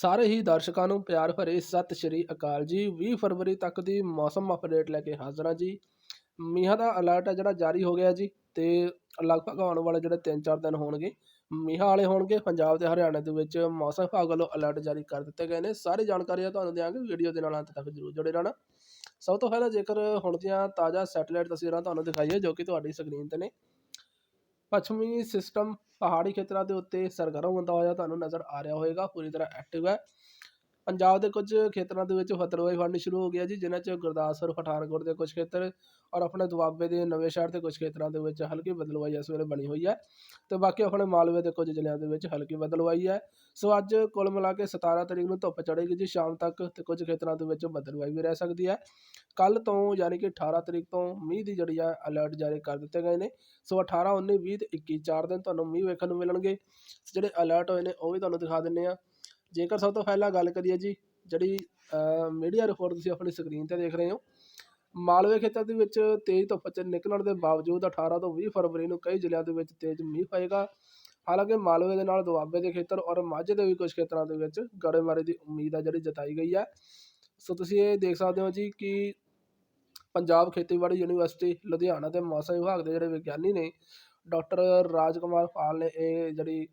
ਸਾਰੇ ਹੀ ਦਰਸ਼ਕਾਂ ਨੂੰ ਪਿਆਰ ਭਰੇ ਸਤਿ ਸ਼੍ਰੀ ਅਕਾਲ ਜੀ। 20 ਫਰਵਰੀ ਤੱਕ ਦੀ ਮੌਸਮ ਅਪਡੇਟ ਲੈ ਕੇ ਹਾਜ਼ਰ ਹਾਂ ਜੀ। ਮੀਂਹਾਂ ਦਾ ਅਲਰਟ ਹੈ ਜਿਹੜਾ ਜਾਰੀ ਹੋ ਗਿਆ ਜੀ ਤੇ ਲਗਭਗ ਆਉਣ ਵਾਲੇ ਜਿਹੜੇ 3-4 ਦਿਨ ਹੋਣਗੇ, ਮੀਂਹਾਂ ਵਾਲੇ ਹੋਣਗੇ। ਪੰਜਾਬ ਤੇ ਹਰਿਆਣਾ ਦੇ ਵਿੱਚ ਮੌਸਮ ਵਿਭਾਗ ਵੱਲੋਂ ਅਲਰਟ ਜਾਰੀ ਕਰ ਦਿੱਤੇ ਗਏ ਨੇ। ਸਾਰੀ ਜਾਣਕਾਰੀ ਤੁਹਾਨੂੰ ਦਿਆਂਗੇ। ਵੀਡੀਓ ਦੇ ਨਾਲ ਅੰਤ ਤੱਕ ਜਰੂਰ ਜੁੜੇ ਰਹਿਣਾ। ਸਭ ਤੋਂ ਪਹਿਲਾਂ ਜੇਕਰ ਹੁਣ ਦੀਆਂ ਤਾਜ਼ਾ ਸੈਟੇਲਾਈਟ ਤਸਵੀਰਾਂ ਤੁਹਾਨੂੰ ਦਿਖਾਈਏ ਜੋ ਕਿ ਤੁਹਾਡੀ ਸਕਰੀਨ ਤੇ ਨੇ। ਪੱਛਮੀ ਸਿਸਟਮ ਪਹਾੜੀ ਖੇਤਰਾਂ ਦੇ ਉੱਤੇ ਸਰਗਰਮ ਹੁੰਦਾ ਹੋਇਆ ਤੁਹਾਨੂੰ ਨਜ਼ਰ ਆ ਰਿਹਾ ਹੋਵੇਗਾ, ਪੂਰੀ ਤਰ੍ਹਾਂ ਐਕਟਿਵ ਹੈ। ਪੰਜਾਬ ਦੇ ਕੁਝ ਖੇਤਰਾਂ ਦੇ ਵਿੱਚ ਫਤਰਵਾਈ ਫੜਨੀ ਸ਼ੁਰੂ ਹੋ ਗਈ ਹੈ ਜੀ, ਜਿਨ੍ਹਾਂ 'ਚ ਗੁਰਦਾਸਪੁਰ, ਪਠਾਨਕੋਟ ਦੇ ਕੁਝ ਖੇਤਰ ਔਰ ਆਪਣੇ ਦੁਆਬੇ ਦੇ ਨਵੇਂ ਸ਼ਹਿਰ ਦੇ ਕੁਝ ਖੇਤਰਾਂ ਦੇ ਵਿੱਚ ਹਲਕੀ ਬਦਲਵਾਈ ਇਸ ਵੇਲੇ ਬਣੀ ਹੋਈ ਹੈ ਤੇ ਬਾਕੀ ਆਪਣੇ ਮਾਲਵੇ ਦੇ ਕੁਝ ਜ਼ਿਲ੍ਹਿਆਂ ਦੇ ਵਿੱਚ ਹਲਕੀ ਬਦਲਵਾਈ ਹੈ। ਸੋ ਅੱਜ ਕੁੱਲ ਮਿਲਾ ਕੇ 17 ਤਰੀਕ ਨੂੰ ਧੁੱਪ ਚੜ੍ਹੇਗੀ ਜੀ, ਸ਼ਾਮ ਤੱਕ ਤੇ ਕੁਝ ਖੇਤਰਾਂ ਦੇ ਵਿੱਚ ਬਦਲਵਾਈ ਵੀ ਰਹਿ ਸਕਦੀ ਹੈ। ਕੱਲ ਤੋਂ ਯਾਨੀ ਕਿ 18 ਤਰੀਕ ਤੋਂ ਮੀਂਹ ਦੀ ਜਿਹੜੀ ਆ ਅਲਰਟ ਜਾਰੀ ਕਰ ਦਿੱਤੇ ਗਏ ਨੇ। ਸੋ 18 19 20 ਤੇ 21 ਚਾਰ ਦਿਨ ਤੁਹਾਨੂੰ ਮੀਂਹ ਵੇਖਣ ਨੂੰ ਮਿਲਣਗੇ। ਜਿਹੜੇ ਅਲਰਟ ਹੋਏ ਨੇ ਉਹ ਵੀ ਤੁਹਾਨੂੰ ਦਿਖਾ ਦਿੰਨੇ ਆ ਜੇਕਰ ਸਭ ਤੋਂ ਪਹਿਲਾਂ ਗੱਲ ਕਰੀਏ ਜੀ, ਜਿਹੜੀ ਮੀਡੀਆ ਰਿਪੋਰਟ ਤੁਸੀਂ ਆਪਣੀ ਸਕਰੀਨ ਤੇ ਦੇਖ ਰਹੇ ਹੋ, ਮਾਲਵੇ ਖੇਤਰ ਦੇ ਵਿੱਚ ਤੇਜ਼ ਧੁੱਪ ਚ ਨਿਕਲਣ ਦੇ ਬਾਵਜੂਦ 18 ਤੋਂ 20 ਫਰਵਰੀ ਨੂੰ ਕਈ ਜ਼ਿਲ੍ਹਿਆਂ ਦੇ ਵਿੱਚ ਤੇਜ਼ ਮੀਂਹ ਪਏਗਾ ਹਾਲਾਂਕਿ ਮਾਲਵੇ ਦੇ ਨਾਲ ਦੁਆਬੇ ਦੇ ਖੇਤਰ ਔਰ ਮਾਝੇ ਦੇ ਵੀ ਕੁਝ ਖੇਤਰਾਂ ਦੇ ਵਿੱਚ ਗੜੇਮਾਰੀ ਦੀ ਉਮੀਦ ਆ ਜਿਹੜੀ ਜਤਾਈ ਗਈ ਹੈ। ਸੋ ਤੁਸੀਂ ਇਹ ਦੇਖ ਸਕਦੇ ਹੋ ਜੀ ਕਿ ਪੰਜਾਬ ਖੇਤੀਬਾੜੀ ਯੂਨੀਵਰਸਿਟੀ, ਲੁਧਿਆਣਾ ਦੇ ਮੌਸਮ ਵਿਭਾਗ ਦੇ ਜਿਹੜੇ ਵਿਗਿਆਨੀ ਨੇ, ਡਾਕਟਰ ਰਾਜਕੁਮਾਰ ਪਾਲ ਨੇ ਇਹ ਜਿਹੜੀ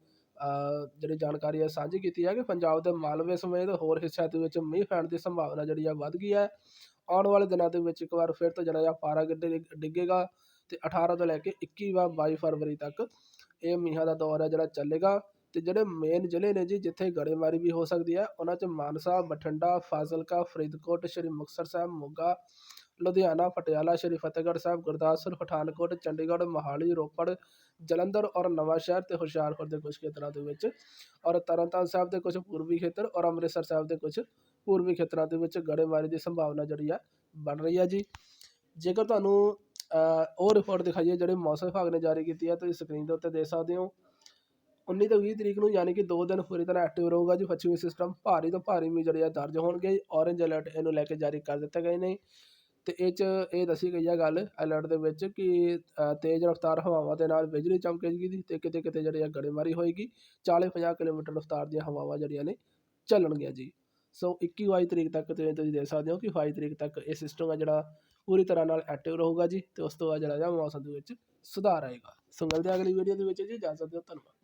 ਜਿਹੜੀ ਜਾਣਕਾਰੀ ਹੈ ਸਾਂਝੀ ਕੀਤੀ ਹੈ ਕਿ ਪੰਜਾਬ ਦੇ ਮਾਲਵੇ ਸਮੇਤ ਹੋਰ ਹਿੱਸਿਆਂ ਦੇ ਵਿੱਚ ਮੀਂਹ ਪੈਣ ਦੀ ਸੰਭਾਵਨਾ ਜਿਹੜੀ ਆ ਵੱਧ ਗਈ ਹੈ। ਆਉਣ ਵਾਲੇ ਦਿਨਾਂ ਦੇ ਵਿੱਚ ਇੱਕ ਵਾਰ ਫਿਰ ਤੋਂ ਜਿਹੜਾ ਆ ਪਾਰਾ ਡਿੱਗੇਗਾ ਅਤੇ ਅਠਾਰਾਂ ਤੋਂ ਲੈ ਕੇ 21 ਵਾ 22 ਫਰਵਰੀ ਤੱਕ ਇਹ ਮੀਂਹਾਂ ਦਾ ਦੌਰ ਹੈ ਜਿਹੜਾ ਚੱਲੇਗਾ। ਤੇ ਜਿਹੜੇ ਮੇਨ ਜ਼ਿਲ੍ਹੇ ਨੇ ਜੀ, ਜਿੱਥੇ ਗੜੇਮਾਰੀ ਵੀ ਹੋ ਸਕਦੀ ਹੈ, ਉਹਨਾਂ 'ਚ ਮਾਨਸਾ, ਬਠਿੰਡਾ, ਫਾਜ਼ਿਲਕਾ, ਫਰੀਦਕੋਟ, ਸ਼੍ਰੀ ਮੁਕਤਸਰ ਸਾਹਿਬ, ਮੋਗਾ, ਲੁਧਿਆਣਾ, ਪਟਿਆਲਾ, ਸ਼੍ਰੀ ਫਤਿਹਗੜ੍ਹ ਸਾਹਿਬ, ਗੁਰਦਾਸਪੁਰ, ਪਠਾਨਕੋਟ, ਚੰਡੀਗੜ੍ਹ, ਮੋਹਾਲੀ, ਰੋਪੜ, ਜਲੰਧਰ ਔਰ ਨਵਾਂਸ਼ਹਿਰ ਤੇ ਹੁਸ਼ਿਆਰਪੁਰ ਦੇ ਕੁਝ ਖੇਤਰਾਂ ਦੇ ਵਿੱਚ ਔਰ ਤਰਨਤਾਰਨ ਸਾਹਿਬ ਦੇ ਕੁਝ ਪੂਰਬੀ ਖੇਤਰ ਔਰ ਅੰਮ੍ਰਿਤਸਰ ਸਾਹਿਬ ਦੇ ਕੁਝ ਪੂਰਬੀ ਖੇਤਰਾਂ ਦੇ ਵਿੱਚ ਗੜੇਮਾਰੀ ਦੀ ਸੰਭਾਵਨਾ ਜਿਹੜੀ ਆ ਬਣ ਰਹੀ ਹੈ ਜੀ। ਜੇਕਰ ਤੁਹਾਨੂੰ ਉਹ ਰਿਪੋਰਟ ਦਿਖਾਈਏ ਜਿਹੜੇ ਮੌਸਮ ਵਿਭਾਗ ਨੇ ਜਾਰੀ ਕੀਤੀ ਹੈ, ਤੁਸੀਂ ਸਕਰੀਨ ਦੇ ਉੱਤੇ ਦੇਖ ਸਕਦੇ ਹੋ। 19 ਤੋਂ 20 ਤਰੀਕ ਨੂੰ ਯਾਨੀ ਕਿ 2 ਦਿਨ ਪੂਰੀ ਤਰ੍ਹਾਂ ਐਕਟਿਵ ਰਹੂਗਾ ਜੀ, ਪੱਛਮੀ ਸਿਸਟਮ ਭਾਰੀ ਤੋਂ ਭਾਰੀ ਮੀਂਹ ਜਿਹੜੇ ਆ ਦਰਜ ਹੋਣਗੇ ਔਰੇਂਜ ਅਲਰਟ ਇਹਨੂੰ ਲੈ ਕੇ ਜਾਰੀ ਕਰ ਦਿੱਤੇ ਗਏ ਨੇ। ਤੇ ਇਹ 'ਚ ਇਹ ਦੱਸੀ ਗਈ ਆ ਗੱਲ ਅਲਰਟ ਦੇ ਵਿੱਚ ਕਿ ਤੇਜ਼ ਰਫ਼ਤਾਰ ਹਵਾਵਾਂ ਦੇ ਨਾਲ ਬਿਜਲੀ ਚਮਕੇਗੀ ਤੇ ਕਿਤੇ ਕਿਤੇ ਜਿਹੜੀ ਆ ਗੜੇਮਾਰੀ ਹੋਏਗੀ। 40-50 ਕਿਲੋਮੀਟਰ ਰਫ਼ਤਾਰ ਦੀਆਂ ਹਵਾਵਾਂ ਜਿਹੜੀਆਂ ਨੇ ਚੱਲਣਗੀਆਂ ਜੀ। ਸੋ 21 22 ਤਰੀਕ ਤੱਕ ਤੇ ਤੁਸੀਂ ਦੇਖ ਸਕਦੇ ਹੋ ਕਿ 22 ਤਰੀਕ ਤੱਕ ਇਹ ਸਿਸਟਮ ਆ ਜਿਹੜਾ ਪੂਰੀ ਤਰ੍ਹਾਂ ਨਾਲ ਐਕਟਿਵ ਰਹੂਗਾ ਜੀ ਤੇ ਉਸ ਤੋਂ ਬਾਅਦ ਜਿਹੜਾ ਮੌਸਮ ਦੇ ਵਿੱਚ ਸੁਧਾਰ ਆਏਗਾ। ਸੋ ਮਿਲਦੇ ਅਗਲੀ ਵੀਡੀਓ ਦੇ ਵਿੱਚ ਜੀ। ਇਜਾਜ਼ਤ ਦਿਓ ਧੰਨਵਾਦ।